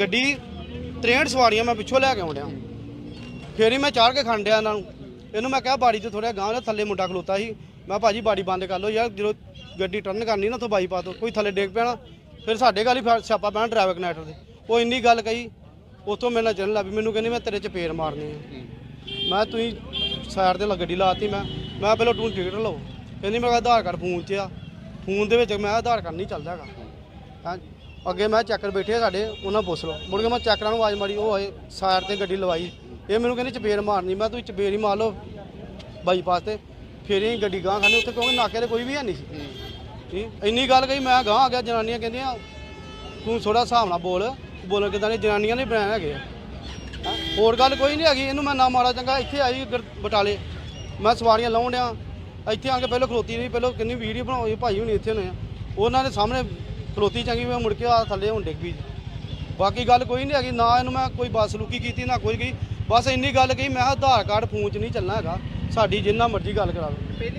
ਗੱਡੀ 63 ਸਵਾਰੀਆਂ ਮੈਂ ਪਿੱਛੋਂ ਲੈ ਕੇ ਆਉਂਦਿਆ ਫੇਰ ਹੀ ਮੈਂ ਚਾੜ ਕੇ ਖੰਡਿਆ ਇਹਨਾਂ ਨੂੰ। ਇਹਨੂੰ ਮੈਂ ਕਿਹਾ ਬਾੜੀ 'ਚ ਥੋੜਾ ਗਾਂਹ ਦੇ ਥੱਲੇ ਮੁੰਡਾ ਖਲੋਤਾ ਸੀ। ਮੈਂ ਭਾਜੀ ਬਾੜੀ ਬੰਦ ਕਰ ਲਓ ਯਾਰ, ਜਦੋਂ ਗੱਡੀ ਟਰਨ ਕਰਨੀ ਨਾ ਉੱਥੋਂ ਬਾਈ ਪਾ ਤੋਂ, ਕੋਈ ਥੱਲੇ ਡੇਗ ਪੈਣਾ ਫਿਰ ਸਾਡੇ ਗੱਲ ਹੀ ਫਿਰ ਸਿਆਪਾ ਪੈਣਾ ਡਰਾਈਵਰ ਕਨੈਕਟਰ ਦੇ। ਉਹ ਇੰਨੀ ਗੱਲ ਕਹੀ ਉਤੋਂ ਮੇਰੇ ਨਾਲ ਚੱਲਣ ਲੱਗ ਪਈ। ਮੈਨੂੰ ਕਹਿੰਦੀ ਮੈਂ ਤੇਰੇ ਚ ਪੇਰ ਮਾਰਨੀ ਆ। ਮੈਂ ਤੁਸੀਂ ਸਾਈਡ ਤੇ ਲ- ਗੱਡੀ ਲਾਤੀ ਮੈਂ। ਮੈਂ ਪਹਿਲਾਂ ਤੂੰ ਟਿਕਟ ਲਓ। ਕਹਿੰਦੀ ਮੇਰਾ ਆਧਾਰ ਕਾਰਡ ਫੋਨ 'ਚ ਆ। ਫੋਨ ਦੇ ਵਿੱਚ ਮੈਂ ਆਧਾਰ ਕਾਰਡ ਨਹੀਂ ਚੱਲਦਾ ਹੈਗਾ। ਹਾਂ? ਅੱਗੇ ਮੈਂ ਚੱਕਰ ਬੈਠੇ ਸਾਡੇ, ਉਹਨਾਂ ਪੁੱਛ ਲਓ। ਮੁੜ ਕੇ ਮੈਂ ਚੱਕਰਾਂ ਨੂੰ ਆਵਾਜ਼ ਮਾਰੀ, ਉਹ ਆਏ, ਸਾਈਡ ਤੇ ਗੱਡੀ ਲਵਾਈ। ਇਹ ਮੈਨੂੰ ਕਹਿੰਦੀ ਚਪੇੜ ਮਾਰਨੀ, ਮੈਂ ਤੂੰ ਚਪੇੜ ਹੀ ਮਾਰ ਲਓ ਬਾਈਪਾਸ ਤੇ। ਫਿਰ ਹੀ ਗੱਡੀ ਗਾਂ ਖਾਣੇ ਉੱਥੇ ਕਿਉਂਕਿ ਨਾਕੇ ਤੇ ਕੋਈ ਵੀ ਹੈ ਨਹੀਂ ਸੀ। ਠੀਕ? ਇੰਨੀ ਗੱਲ ਕਹੀ, ਮੈਂ ਗਾਂ ਆ ਗਿਆ, ਜਨਾਨੀਆਂ ਕਹਿੰਦੀਆਂ, ਤੂੰ ਥੋੜਾ ਹਿਸਾਬ ਨਾਲ ਬੋਲ, ਬੋਲਣ ਕਿਦਾਂ ਨੇ, ਜਨਾਨੀਆਂ ਨੇ ਬਣਾਇਆ ਹੈਗੇ ਆ। ਹੋਰ ਗੱਲ ਕੋਈ ਨਹੀਂ ਹੈਗੀ, ਇਹਨੂੰ ਮੈਂ ਨਾ ਮਾੜਾ ਚੰਗਾ, ਇੱਥੇ ਆਈ ਬਟਾਲੇ। ਮੈਂ ਸਵਾਰੀਆਂ ਲਾਉਣ ਡਿਆ, ਇੱਥੇ ਆ ਕੇ ਪਹਿਲਾਂ ਖਲੋਤੀ ਨਹੀਂ ਪਹਿਲਾਂ ਕਿੰਨੀ ਵੀਡੀਓ ਬਣਾਉਈ ਭਾਈ ਹੁਣੀ ਇੱਥੇ ਨੇ ਉਹਨਾਂ ਦੇ ਸਾਹਮਣੇ ਖਲੋਤੀ ਚੰਗੀ, ਮੈਂ ਮੁੜ ਕੇ ਆ ਥੱਲੇ ਹੁਣ ਡਿੱਗ ਪਈ ਬਾਕੀ ਗੱਲ ਕੋਈ ਨਹੀਂ ਹੈਗੀ, ਨਾ ਇਹਨੂੰ ਮੈਂ ਕੋਈ ਬਸਲੂਕੀ ਕੀਤੀ, ਨਾ ਕੋਈ ਗਈ। ਬਸ ਇੰਨੀ ਗੱਲ ਕਹੀ, ਮੈਂ ਕਿਹਾ ਆਧਾਰ ਕਾਰਡ ਫੋਨ 'ਚ ਨਹੀਂ ਚੱਲਣਾ ਹੈਗਾ। ਸਾਡੀ ਜਿੰਨਾ ਮਰਜ਼ੀ ਗੱਲ ਕਰਾ ਲਓ